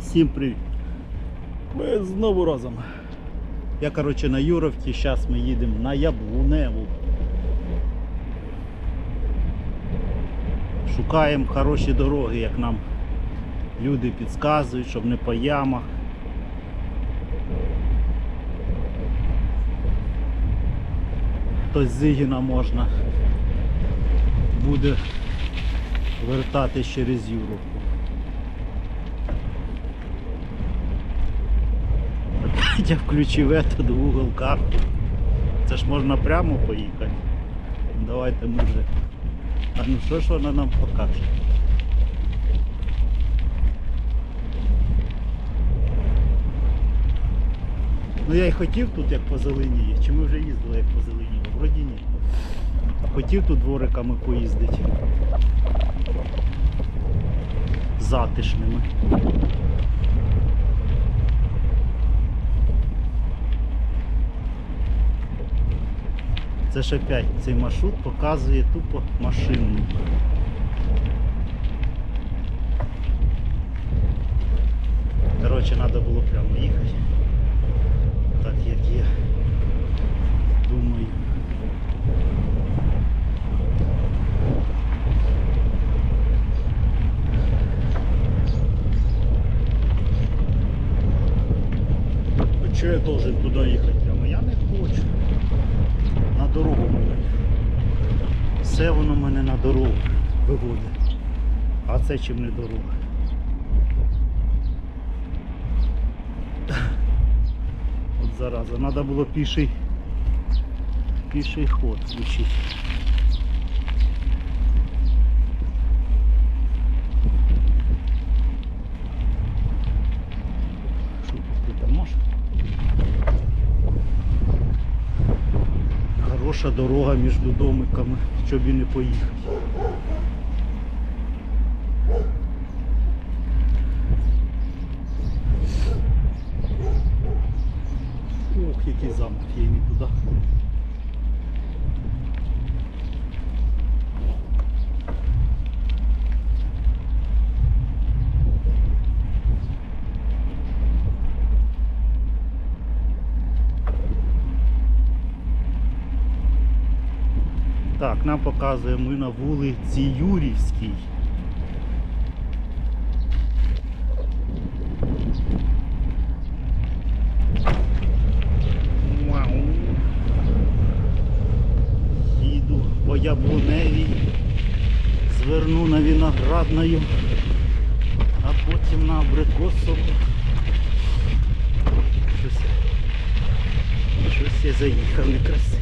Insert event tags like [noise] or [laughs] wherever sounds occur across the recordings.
Всім привіт. Ми знову разом. Я, коротше, на Юровці, зараз ми їдемо на Яблуневу. Шукаємо хороші дороги, як нам люди підказують, щоб не по ямах. Хтось з Зигіна можна буде вертатись через Юровку. Опять [laughs] я включив этот Google карту. Це ж можна прямо поїхати. Давайте ми вже. А ну що ж вона нам покаже? Ну я й хотів тут як по зелені. Чи ми вже їздили як по зелені? Вроді ні. Хотів тут двориками поїздити. Затишними. Це ж опять цей маршрут показує тупо машинний. Коротше, треба було прямо їхати. Так як я думаю. А чого я должен туди їхати прямо? Я не хочу. На дорогу мене. Все воно мене на дорогу виводить. А це чим не дорога. От зараза, треба було піший піший ход включити. Що ти там можеш? Хороша дорога між домиками, щоб і не поїхати. Ох, який замок є не Так, нам показує ми на вулиці Юрівській. Вау. Їду по Яблуневій, зверну на Виноградною, а потім на Абрикосову. Щось, щось я заїхав некрасиво.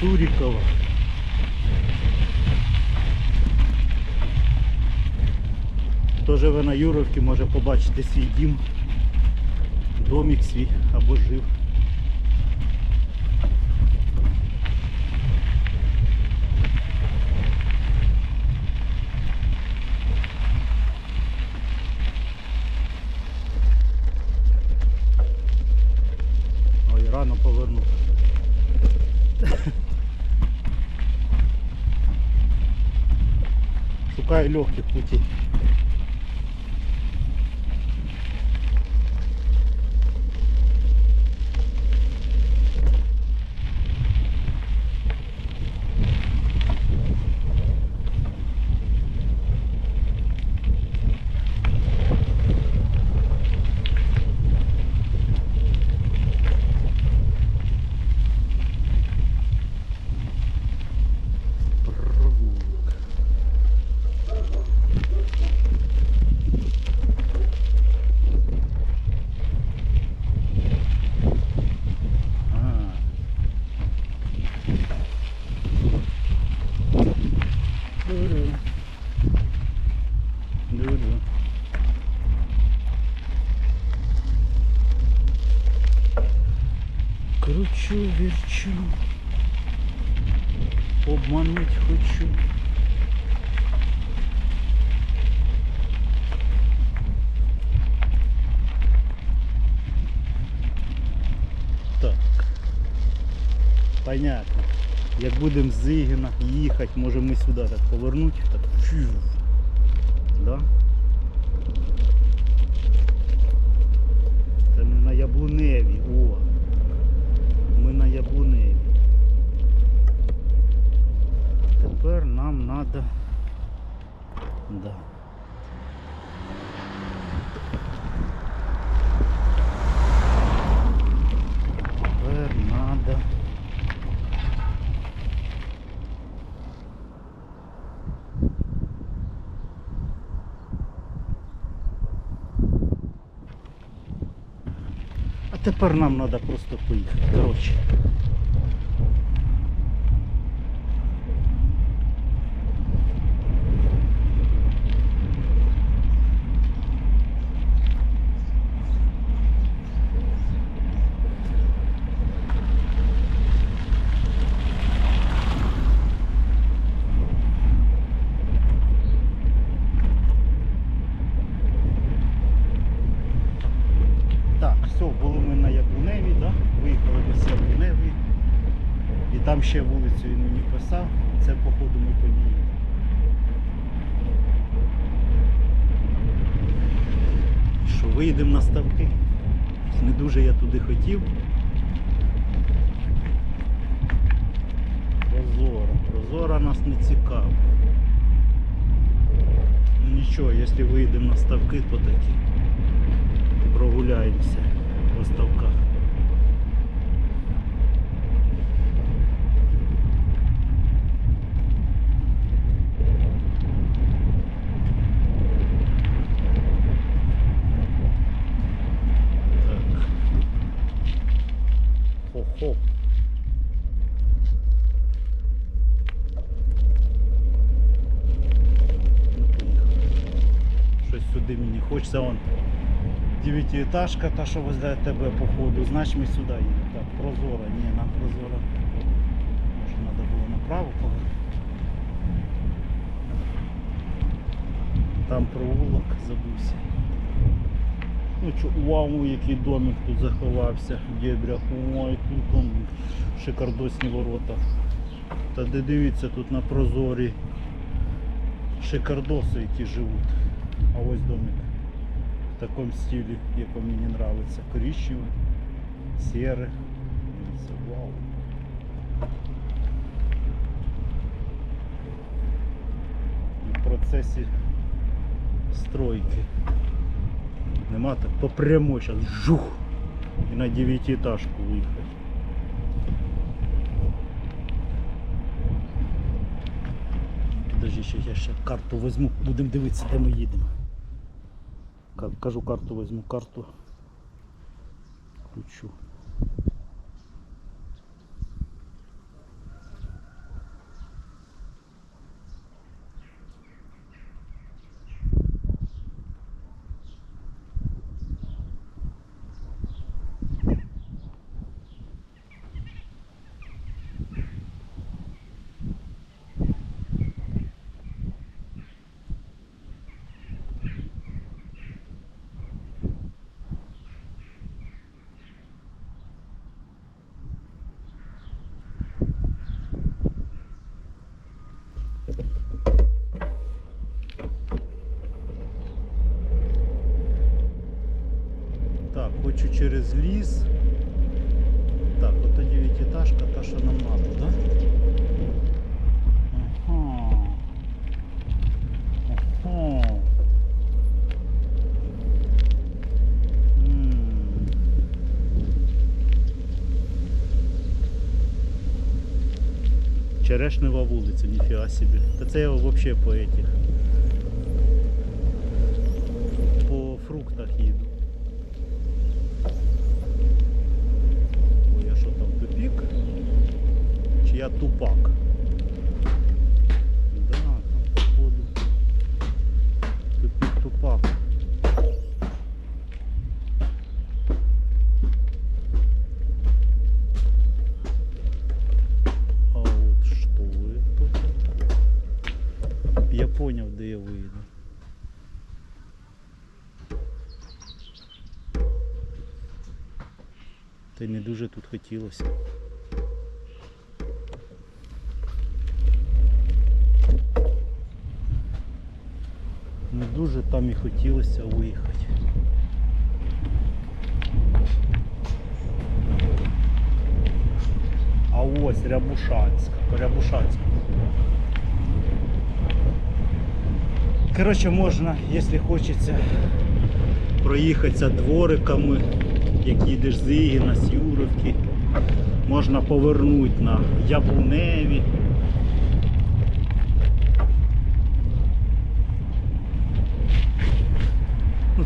Сурікова. Хто живе на Юровці, може побачити свій дім, домик свій або жив. Шукаю легких путей. Провулок. А. Ду-ду. Ду-ду. Верчу, обмануть хочу. Так. Понятно. Як будемо з Ігіна їхати, може ми сюди так повернути. Так. фью. Да? Це ми на Яблуневі. О. Ми на Яблуневі. Тепер нам треба. Да. Тепер надо. А тепер нам треба просто поїхати. Коротше. Так, все, були ми на Яблуневі, да? виїхали до Яблуневі. Ще вулицю він мені писав. Це походу ми по ній. їдемо. Що виїдемо на ставки. Не дуже я туди хотів. Прозора. Прозора нас не цікавить. Ну, Нічого, якщо виїдемо на ставки, то такі прогуляємося по ставках. Так. Хо-хо. Ну, поїхали. Сюди мені хочеться вон девятиэтажка, та, що возле тебе походу, значить ми сюди їдемо. Так, прозора, ні, нам прозора. Може треба було направо повернути. Там провулок забувся. Ну чо, вау, який домик тут заховався в дебрях. Ой, тут он шикардосні ворота. Та де дивіться, тут на прозорі шикардоси, які живуть. А ось домик в таком стиле, який мені нравится. Коричневый, серый. Дивіться, Вау. І в процесі стройки. Нема так по прямой сейчас жух і на девятиэтажку виїхати. Подожди, я ще карту візьму, будемо дивитися, де ми їдемо. Кажу карту возьму, карту включу. Так, хочу через ліс. Так, ото дев'ятиэтажка, та, що нам надо, да? Ага. Ага. Черешнева вулиця, ніфіга собі. Та це я взагалі по этих. По фруктах їду. Ой, я що там тупік? Чи я тупак? Да, там походу. Тупік тупак. А от що это? Я поняв, де я вийду. Та й не дуже тут хотілося. Там і хотілося виїхати. А ось Рябушанська, по Рябушанську. Коротше, можна, якщо хочеться, проїхатися двориками, як їдеш з Ігіна, з Юровки. Можна повернути на Яблуневі.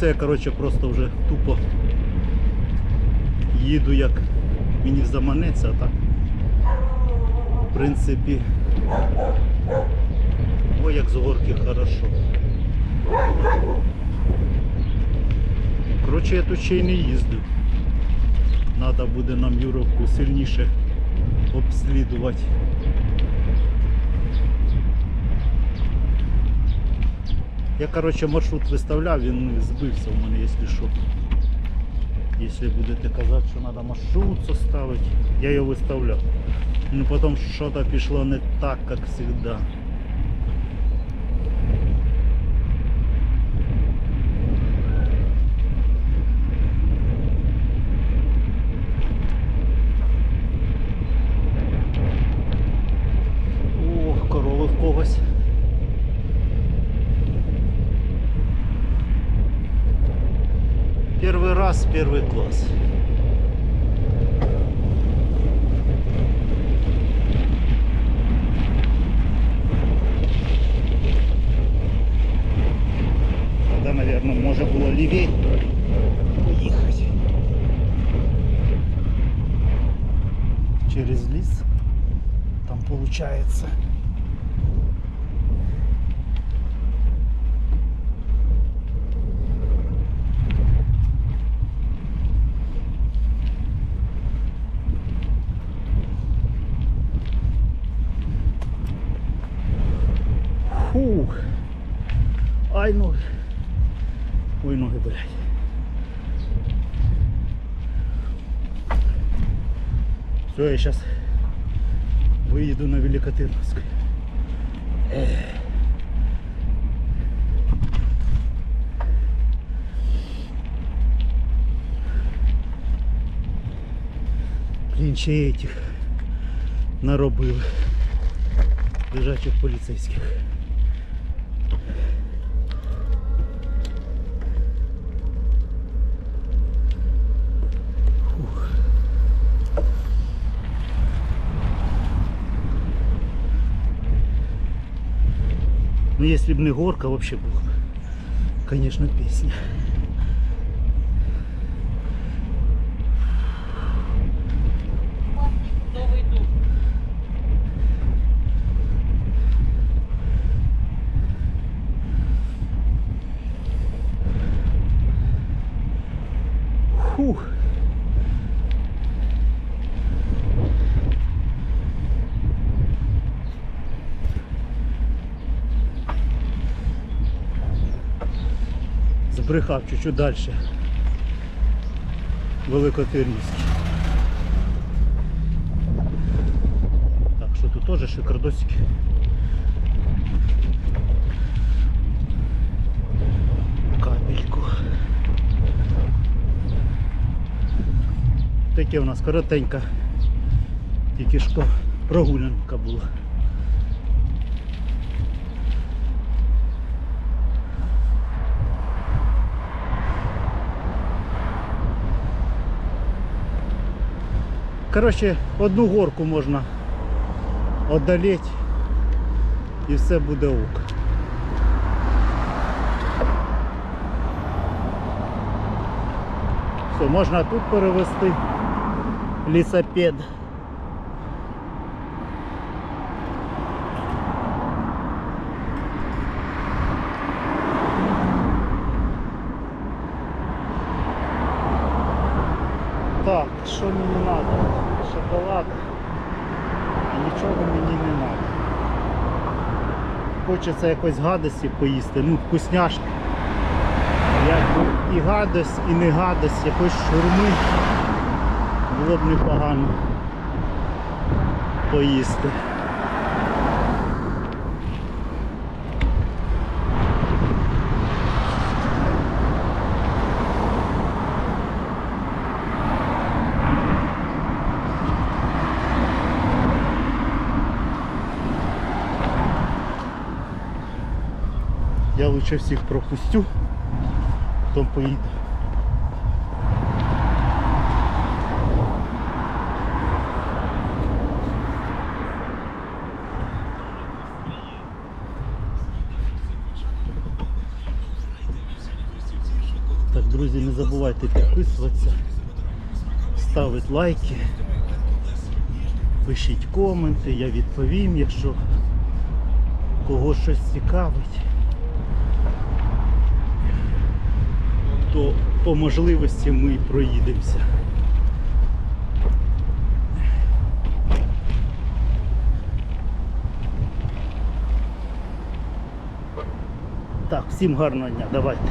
Це я коротше просто вже тупо їду як мені заманеться, а так в принципі ой як з горки хорошо. Коротше я тут ще й не їздив. Надо буде нам Юровку сильніше обслідувати. Я короче маршрут виставляв, він збився у мене, якщо що. Якщо будете казати, що треба маршрут составити, я його виставляв. Ну потім щось пішло не так, як завжди. Ох, корови в когось. Первый раз, первый класс. Тогда, наверное, можно было левее уехать. Через лес. Там получается. Все, я сейчас выеду на Великотырновск. Эх. Блін, ще этих наробили. Лежачих поліцейських. Ну, если бы не горка, вообще было бы, конечно, песня. Збрехав чуть-чуть далі. Великотирнівський. Так, що тут теж шикардосики. Капельку. Таке у нас коротенька. Тільки що прогулянка була. Коротше, одну горку можна одолеть і все буде ок. Все, можна тут перевести лісопед. Так, що мені треба? Шоколад. А нічого мені не треба. Хочеться якось гадості поїсти, ну вкусняшки. Якби і гадость, і не гадость, якось шурми було б непогано поїсти. Лучше всіх пропустю, потім поїду. Так, друзі, не забувайте підписуватися, ставити лайки, пишіть коменти, я відповім, якщо кого щось цікавить, то по можливості ми проїдемося. Так, всім гарного дня, давайте.